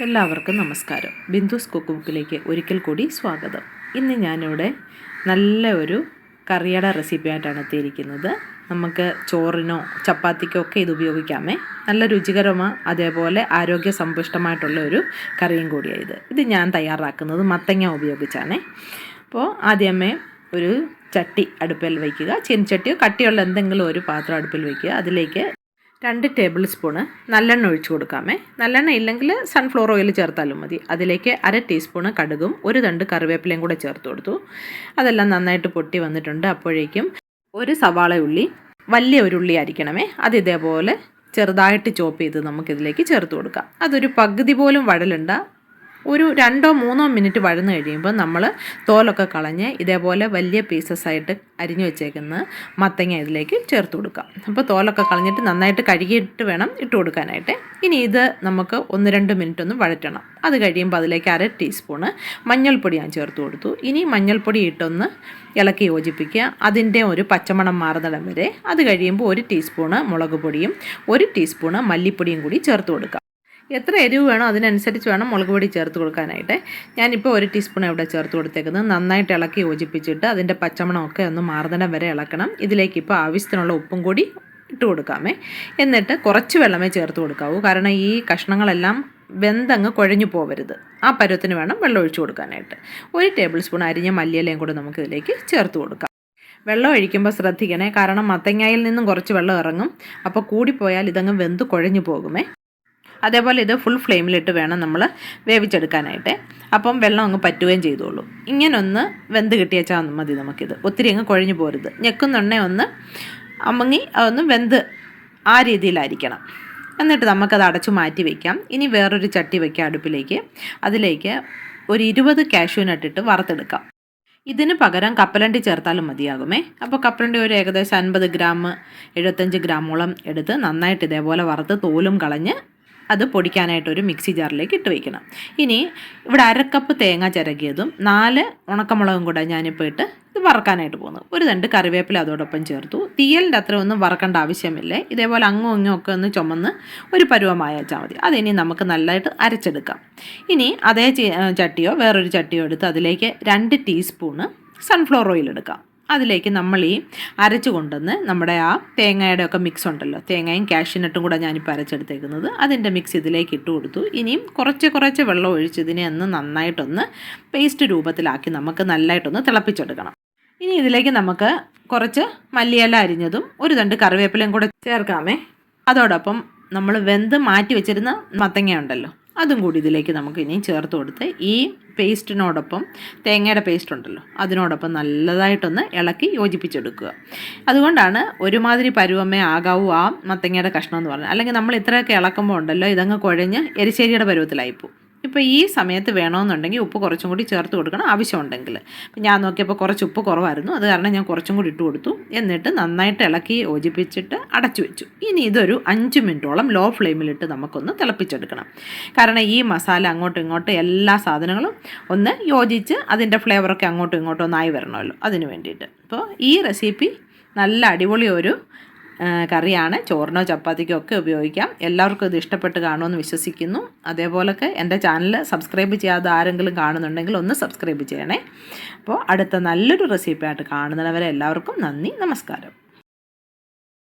എല്ലാവർക്കും നമസ്കാരം. ബിന്ദുസ് കുക്ക് ബുക്കിലേക്ക് ഒരിക്കൽ കൂടി സ്വാഗതം. ഇന്ന് ഞാനിവിടെ നല്ല ഒരു കറിയട റെസിപ്പി ആയിട്ടാണ് എത്തിയിരിക്കുന്നത്. നമുക്ക് ചോറിനോ ചപ്പാത്തിക്കോ ഒക്കെ ഇത് ഉപയോഗിക്കാമേ. നല്ല രുചികരമാണ് അതേപോലെ ആരോഗ്യ സമ്പുഷ്ടമായിട്ടുള്ള ഒരു കറിയും കൂടിയാണ് ഇത്. ഇത് ഞാൻ തയ്യാറാക്കുന്നത് മത്തങ്ങ ഉപയോഗിച്ചാണ്. അപ്പോൾ ആദ്യമേ ഒരു ചട്ടി അടുപ്പിൽ വയ്ക്കുക. ചീനച്ചട്ടിയോ കട്ടിയുള്ള എന്തെങ്കിലും ഒരു പാത്രം അടുപ്പിൽ വയ്ക്കുക. അതിലേക്ക് രണ്ട് ടേബിൾ സ്പൂണ് നല്ലെണ്ണ ഒഴിച്ചു കൊടുക്കാമേ. നല്ലെണ്ണ ഇല്ലെങ്കിൽ സൺഫ്ലവർ ഓയിൽ ചേർത്താലും മതി. അതിലേക്ക് അര ടീസ്പൂണ് കടുകും ഒരു തണ്ട് കറിവേപ്പിലയും കൂടെ ചേർത്ത് കൊടുത്തു. അതെല്ലാം നന്നായിട്ട് പൊട്ടി വന്നിട്ടുണ്ട്. അപ്പോഴേക്കും ഒരു സവാള ഉള്ളി വലിയ ഒരു ഉള്ളി ആയിരിക്കണമേ അത് ഇതേപോലെ ചെറുതായിട്ട് ചോപ്പ് ചെയ്ത് നമുക്കിതിലേക്ക് ചേർത്ത് കൊടുക്കാം. അതൊരു പകുതി പോലും വഴലുണ്ട ഒരു രണ്ടോ മൂന്നോ മിനിറ്റ് വഴന്ന് കഴിയുമ്പോൾ നമ്മൾ തോലൊക്കെ കളഞ്ഞ് ഇതേപോലെ വലിയ പീസസ് ആയിട്ട് അരിഞ്ഞു വെച്ചേക്കുന്ന മത്തങ്ങ ഇതിലേക്ക് ചേർത്ത് കൊടുക്കാം. അപ്പോൾ തോലൊക്കെ കളഞ്ഞിട്ട് നന്നായിട്ട് കഴുകിയിട്ട് വേണം ഇട്ട് കൊടുക്കാനായിട്ട്. ഇനി ഇത് നമുക്ക് ഒന്ന് രണ്ട് മിനിറ്റ് ഒന്ന് വഴറ്റണം. അത് കഴിയുമ്പോൾ അതിലേക്ക് അര ടീസ്പൂണ് മഞ്ഞൾപ്പൊടി ഞാൻ ചേർത്ത് കൊടുത്തു. ഇനി മഞ്ഞൾപ്പൊടി ഇട്ടൊന്ന് ഇളക്കി യോജിപ്പിക്കുക. അതിന്റെ ഒരു പച്ചമണം മാറുന്നിടം വരെ. അത് കഴിയുമ്പോൾ ഒരു ടീസ്പൂണ് മുളക് പൊടിയും ഒരു ടീസ്പൂണ് മല്ലിപ്പൊടിയും കൂടി ചേർത്ത് കൊടുക്കുക എത്ര എരിവ് വേണോ അതിനനുസരിച്ച് വേണം മുളക് പൊടി ചേർത്ത് കൊടുക്കാനായിട്ട്. ഞാനിപ്പോൾ ഒരു ടീസ്പൂൺ ഇവിടെ ചേർത്ത് കൊടുത്തേക്കുന്നത് നന്നായിട്ട് ഇളക്കി യോജിപ്പിച്ചിട്ട് അതിന്റെ പച്ചമണമൊക്കെ ഒന്ന് മാറുന്നിടം വരെ ഇളക്കണം. ഇതിലേക്ക് ഇപ്പോൾ ആവശ്യത്തിനുള്ള ഉപ്പും കൂടി ഇട്ട് കൊടുക്കാമേ. എന്നിട്ട് കുറച്ച് വെള്ളമേ ചേർത്ത് കൊടുക്കാവൂ. കാരണം ഈ കഷ്ണങ്ങളെല്ലാം വെന്തങ്ങ് കുഴഞ്ഞു പോവരുത്. ആ പരുവത്തിന് വേണം വെള്ളം ഒഴിച്ചു കൊടുക്കാനായിട്ട്. ഒരു ടേബിൾ സ്പൂൺ അരിഞ്ഞ മല്ലിയിലയും കൂടെ നമുക്കിതിലേക്ക് ചേർത്ത് കൊടുക്കാം. വെള്ളം ഒഴിക്കുമ്പോൾ ശ്രദ്ധിക്കണേ. കാരണം മത്തങ്ങായിൽ നിന്നും കുറച്ച് വെള്ളം ഇറങ്ങും. അപ്പോൾ കൂടിപ്പോയാൽ ഇതങ്ങ് വെന്ത് കുഴഞ്ഞു പോകുമേ. അതേപോലെ ഇത് ഫുൾ ഫ്ലെയിമിലിട്ട് വേണം നമ്മൾ വേവിച്ചെടുക്കാനായിട്ട്. അപ്പം വെള്ളം അങ്ങ് പറ്റുകയും ചെയ്തോളൂ. ഇങ്ങനൊന്ന് വെന്ത് കിട്ടിയച്ചാൽ മതി നമുക്കിത്. ഒത്തിരി അങ്ങ് കുഴഞ്ഞു പോരുത്. ഞെക്കുന്നുണ്ണെ ഒന്ന് അമ്മങ്ങി അതൊന്ന് വെന്ത് ആ രീതിയിലായിരിക്കണം. എന്നിട്ട് നമുക്കത് അടച്ചു മാറ്റി വയ്ക്കാം ഇനി വേറൊരു ചട്ടി വയ്ക്കാം അടുപ്പിലേക്ക്. അതിലേക്ക് ഒരു ഇരുപത് കാഷ്യൂ നട്ടിട്ട് വറുത്തെടുക്കാം. ഇതിന് പകരം കപ്പലണ്ടി ചേർത്താലും മതിയാകുമേ. അപ്പോൾ കപ്പലണ്ടി ഒരു ഏകദേശം അൻപത് ഗ്രാം എഴുപത്തഞ്ച് ഗ്രാമോളം എടുത്ത് നന്നായിട്ട് ഇതേപോലെ വറുത്ത് തോലും കളഞ്ഞ് അത് പൊടിക്കാനായിട്ട് ഒരു മിക്സി ജാറിലേക്ക് ഇട്ട് വയ്ക്കണം ഇനി ഇവിടെ അരക്കപ്പ് തേങ്ങ ചിരകിയതും നാല് ഉണക്കമുളകും കൂടെ ഞാനിപ്പോൾ ഇട്ട് ഇത് വറക്കാനായിട്ട് പോകുന്നു. ഒരു രണ്ട് കറിവേപ്പില അതോടൊപ്പം ചേർത്തു. തീയലിന്റെ അത്ര ഒന്നും വറക്കേണ്ട ആവശ്യമില്ല. ഇതേപോലെ അങ്ങും ഇങ്ങും ഒക്കെ ഒന്ന് ചുമന്ന് ഒരു പരുവമായ വെച്ചാൽ മതി. അതിനി നമുക്ക് നല്ലതായിട്ട് അരച്ചെടുക്കാം. ഇനി അതേ ചട്ടിയോ വേറൊരു ചട്ടിയോ എടുത്ത് അതിലേക്ക് രണ്ട് ടീസ്പൂണ് സൺഫ്ലവർ ഓയിൽ എടുക്കാം. അതിലേക്ക് നമ്മൾ ഈ അരച്ച് കൊണ്ടുവന്ന് നമ്മുടെ ആ തേങ്ങയുടെ ഒക്കെ മിക്സ് ഉണ്ടല്ലോ. തേങ്ങയും കാഷ്യനട്ടും കൂടെ ഞാനിപ്പോൾ അരച്ചെടുത്തേക്കുന്നത്. അതിന്റെ മിക്സ് ഇതിലേക്ക് ഇട്ട് കൊടുത്തു. ഇനിയും കുറച്ച് കുറച്ച് വെള്ളം ഒഴിച്ച് ഇതിനെ ഒന്ന് നന്നായിട്ടൊന്ന് പേസ്റ്റ് രൂപത്തിലാക്കി നമുക്ക് നല്ലതായിട്ടൊന്ന് തിളപ്പിച്ചെടുക്കണം. ഇനി ഇതിലേക്ക് നമുക്ക് കുറച്ച് മല്ലിയില അരിഞ്ഞതും ഒരു തണ്ട് കറിവേപ്പിലയും കൂടെ ചേർക്കാമേ. അതോടൊപ്പം നമ്മൾ വെന്ത് മാറ്റി വെച്ചിരുന്ന മത്തങ്ങ ഉണ്ടല്ലോ അതും കൂടി ഇതിലേക്ക് നമുക്ക് ഇനി ചേർത്ത് കൊടുത്ത് ഈ പേസ്റ്റിനോടൊപ്പം തേങ്ങയുടെ പേസ്റ്റ് ഉണ്ടല്ലോ അതിനോടൊപ്പം നല്ലതായിട്ടൊന്ന് ഇളക്കി യോജിപ്പിച്ചെടുക്കുക. അതുകൊണ്ടാണ് ഒരുമാതിരി പരുവമേ ആകാവൂ ആ മത്തങ്ങയുടെ കഷ്ണം എന്ന് പറഞ്ഞത്. അല്ലെങ്കിൽ നമ്മൾ ഇത്രയൊക്കെ ഇളക്കുമ്പോൾ ഉണ്ടല്ലോ ഇതങ്ങ് കുഴഞ്ഞ് എരിശ്ശേരിയുടെ പരുവത്തിലായിപ്പോവും. ഇപ്പോൾ ഈ സമയത്ത് വേണമെന്നുണ്ടെങ്കിൽ ഉപ്പ് കുറച്ചും കൂടി ചേർത്ത് കൊടുക്കണം ആവശ്യമുണ്ടെങ്കിൽ. ഞാൻ നോക്കിയപ്പോൾ കുറച്ച് ഉപ്പ് കുറവായിരുന്നു. അത് കാരണം ഞാൻ കുറച്ചും കൂടി ഇട്ട് കൊടുത്തു. എന്നിട്ട് നന്നായിട്ട് ഇളക്കി യോജിപ്പിച്ചിട്ട് അടച്ചു വെച്ചു. ഇനി ഇതൊരു അഞ്ച് മിനിറ്റോളം ലോ ഫ്ലെയിമിലിട്ട് നമുക്കൊന്ന് തിളപ്പിച്ചെടുക്കണം. കാരണം ഈ മസാല അങ്ങോട്ടും ഇങ്ങോട്ടും എല്ലാ സാധനങ്ങളും ഒന്ന് യോജിച്ച് അതിന്റെ ഫ്ലേവറൊക്കെ അങ്ങോട്ടും ഇങ്ങോട്ടും ഒന്നായി വരണമല്ലോ. അതിന് വേണ്ടിയിട്ട്. അപ്പോൾ ഈ റെസിപ്പി നല്ല അടിപൊളി ഒരു കറിയാണ്. ചോറിനോ ചപ്പാത്തിക്കോ ഒക്കെ ഉപയോഗിക്കാം. എല്ലാവർക്കും ഇത് ഇഷ്ടപ്പെട്ട് കാണുമെന്ന് വിശ്വസിക്കുന്നു. അതേപോലൊക്കെ എന്റെ ചാനൽ സബ്സ്ക്രൈബ് ചെയ്യാതെ ആരെങ്കിലും കാണുന്നുണ്ടെങ്കിൽ ഒന്ന് സബ്സ്ക്രൈബ് ചെയ്യണേ. അപ്പോൾ അടുത്ത നല്ലൊരു റെസിപ്പിയായിട്ട് കാണുന്നവരെ എല്ലാവർക്കും നന്ദി. നമസ്കാരം.